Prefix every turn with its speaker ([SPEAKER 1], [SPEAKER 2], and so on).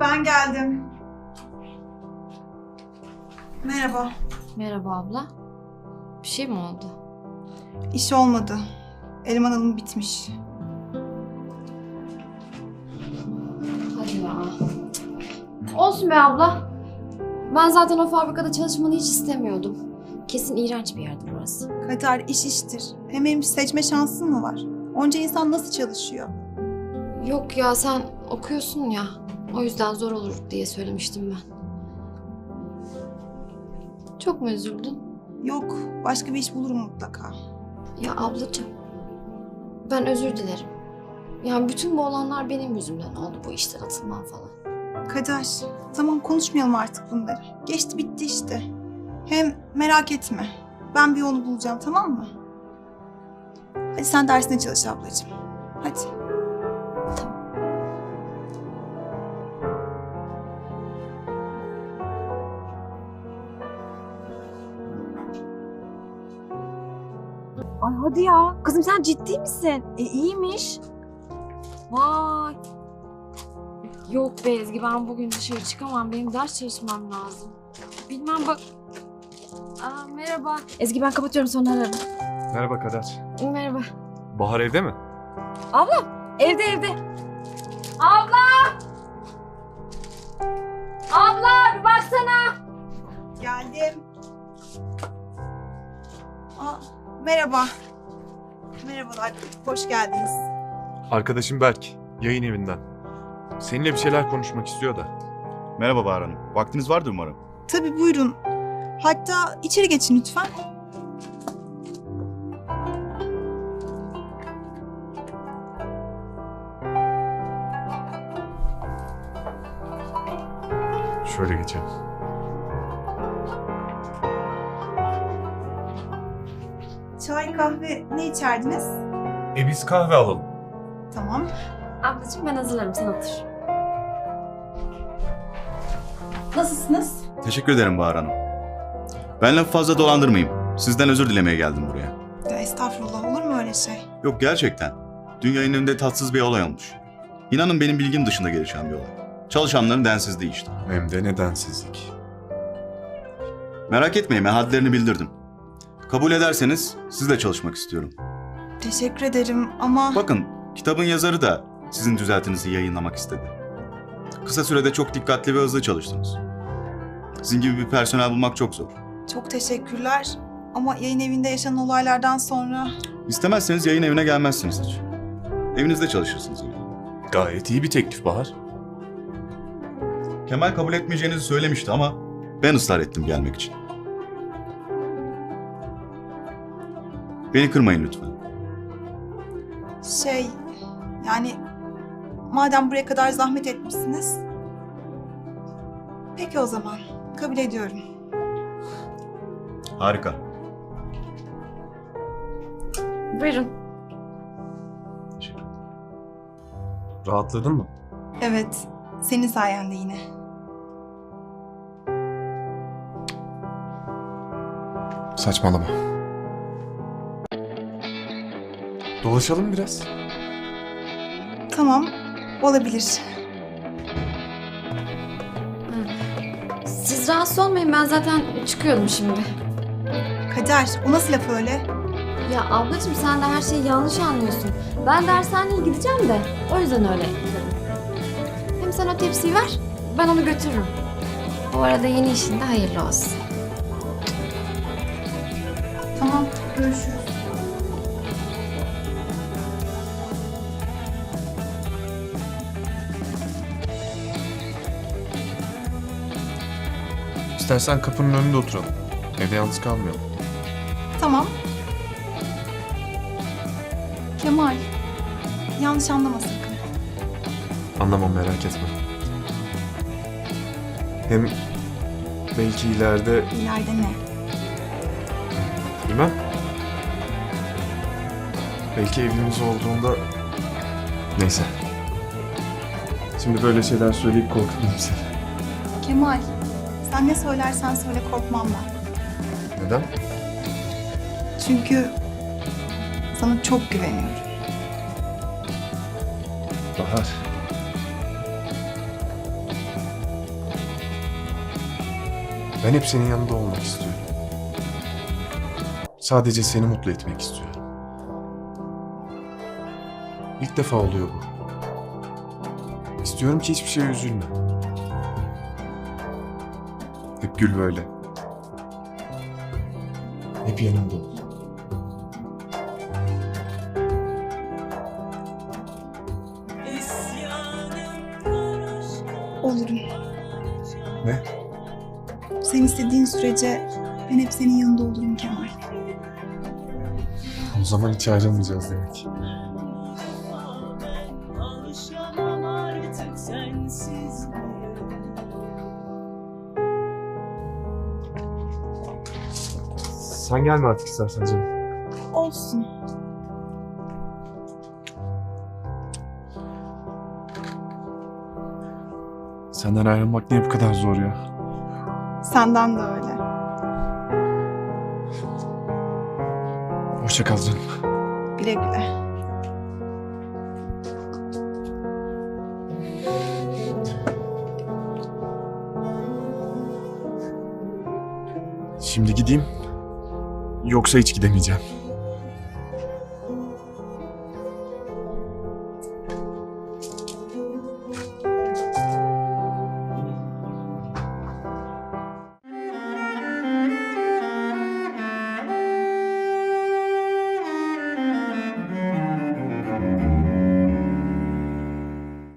[SPEAKER 1] Ben geldim. Merhaba.
[SPEAKER 2] Merhaba abla. Bir şey mi oldu?
[SPEAKER 1] İş olmadı. Eleman alımı bitmiş.
[SPEAKER 2] Hadi ya. Olsun be abla. Ben zaten o fabrikada çalışmanı hiç istemiyordum. Kesin iğrenç bir yerdi burası.
[SPEAKER 1] Kader iş iştir. Hem benim seçme şansın mı var? Onca insan nasıl çalışıyor?
[SPEAKER 2] Yok ya sen okuyorsun ya. O yüzden zor olur diye söylemiştim ben. Çok mu üzüldün?
[SPEAKER 1] Yok, başka bir iş bulurum mutlaka.
[SPEAKER 2] Ya ablacığım. Ben özür dilerim. Yani bütün bu olanlar benim yüzümden oldu bu işten atılmam falan.
[SPEAKER 1] Kader, tamam konuşmayalım artık bunları. Geçti bitti işte. Hem merak etme. Ben bir yolu bulacağım tamam mı? Hadi sen dersine çalış ablacığım. Hadi.
[SPEAKER 3] Ay hadi ya. Kızım sen ciddi misin? E iyiymiş. Vay. Yok be Ezgi ben bugün dışarı çıkamam. Benim ders çalışmam lazım. Bilmem bak. Aa, merhaba. Ezgi ben kapatıyorum sonra ararım.
[SPEAKER 4] Merhaba Kader.
[SPEAKER 2] Merhaba.
[SPEAKER 4] Bahar evde mi?
[SPEAKER 3] Abla evde evde.
[SPEAKER 1] Merhaba. Merhabalar, hoş geldiniz.
[SPEAKER 4] Arkadaşım Berk. Yayın evinden. Seninle bir şeyler konuşmak istiyor da.
[SPEAKER 5] Merhaba Bahar Hanım. Vaktiniz vardır umarım.
[SPEAKER 1] Tabii buyurun. Hatta içeri geçin lütfen.
[SPEAKER 4] Şöyle geçelim.
[SPEAKER 1] Çay, kahve ne içerdiniz?
[SPEAKER 4] E biz kahve alalım.
[SPEAKER 1] Tamam.
[SPEAKER 2] Ablacığım ben hazırlarım sen otur.
[SPEAKER 1] Nasılsınız?
[SPEAKER 5] Teşekkür ederim Bahar Hanım. Ben lafı fazla dolandırmayayım. Sizden özür dilemeye geldim buraya.
[SPEAKER 1] Ya estağfurullah olur mu öyle şey?
[SPEAKER 5] Yok gerçekten. Dünyanın önünde tatsız bir olay olmuş. İnanın benim bilgim dışında gelişen bir olay. Çalışanların densizliği işte.
[SPEAKER 4] Hem de nedensizlik.
[SPEAKER 5] Merak etmeyin ben hadlerini bildirdim. Kabul ederseniz sizle çalışmak istiyorum.
[SPEAKER 1] Teşekkür ederim ama
[SPEAKER 5] Bakın kitabın yazarı da sizin düzeltinizi yayınlamak istedi. Kısa sürede çok dikkatli ve hızlı çalıştınız. Sizin gibi bir personel bulmak çok zor.
[SPEAKER 1] çok teşekkürler. Ama yayın evinde yaşanan olaylardan sonra
[SPEAKER 5] İstemezseniz yayın evine gelmezsiniz hiç. Evinizde çalışırsınız yine.
[SPEAKER 4] Gayet iyi bir teklif Bahar.
[SPEAKER 5] Kemal kabul etmeyeceğinizi söylemişti ama ben ısrar ettim gelmek için. Beni kırmayın lütfen.
[SPEAKER 1] şey yani madem buraya kadar zahmet etmişsiniz peki o zaman kabul ediyorum.
[SPEAKER 5] Harika.
[SPEAKER 2] Buyurun.
[SPEAKER 4] Rahatladın mı?
[SPEAKER 1] Evet senin sayende yine.
[SPEAKER 4] Saçmalama. Dolaşalım biraz.
[SPEAKER 1] Tamam olabilir.
[SPEAKER 2] Siz rahatsız olmayın ben zaten çıkıyordum şimdi.
[SPEAKER 1] Kader o nasıl laf öyle?
[SPEAKER 2] Ya ablacığım sen de her şeyi yanlış anlıyorsun. Ben dershaneye gideceğim de o yüzden öyle dedim. Hem sen o tepsiyi ver ben onu götürürüm. Bu arada yeni işinde hayırlı olsun.
[SPEAKER 1] Tamam görüşürüz.
[SPEAKER 4] İstersen kapının önünde oturalım. Evde yalnız kalmayalım.
[SPEAKER 1] Tamam. Kemal yanlış anlama sakın.
[SPEAKER 4] Anlamam merak etme. Hem belki ileride
[SPEAKER 1] İleride ne?
[SPEAKER 4] bilmem. Belki evliliğimiz olduğunda... Neyse. Şimdi böyle şeyler söyleyip korkutmayayım seni.
[SPEAKER 1] Kemal sen ne söylersen söyle korkmam ben.
[SPEAKER 4] Neden?
[SPEAKER 1] Çünkü sana çok güveniyorum.
[SPEAKER 4] Bahar. Ben hep senin yanında olmak istiyorum. Sadece seni mutlu etmek istiyorum. İlk defa oluyor bu. İstiyorum ki hiçbir şeye üzülme. Hep gül böyle. Hep yanımda ol.
[SPEAKER 1] Olurum.
[SPEAKER 4] Ne?
[SPEAKER 1] Sen istediğin sürece ben hep senin yanında olurum Kemal.
[SPEAKER 4] O zaman hiç ayrılmayacağız demek.
[SPEAKER 6] Alışamam artık sensiz
[SPEAKER 4] Sen gelme artık istersen canım.
[SPEAKER 1] Olsun.
[SPEAKER 4] Senden ayrılmak niye bu kadar zor ya?
[SPEAKER 1] Senden de öyle.
[SPEAKER 4] Hoşça kal canım.
[SPEAKER 1] Güle güle.
[SPEAKER 4] Şimdi gideyim. Yoksa hiç gidemeyeceğim.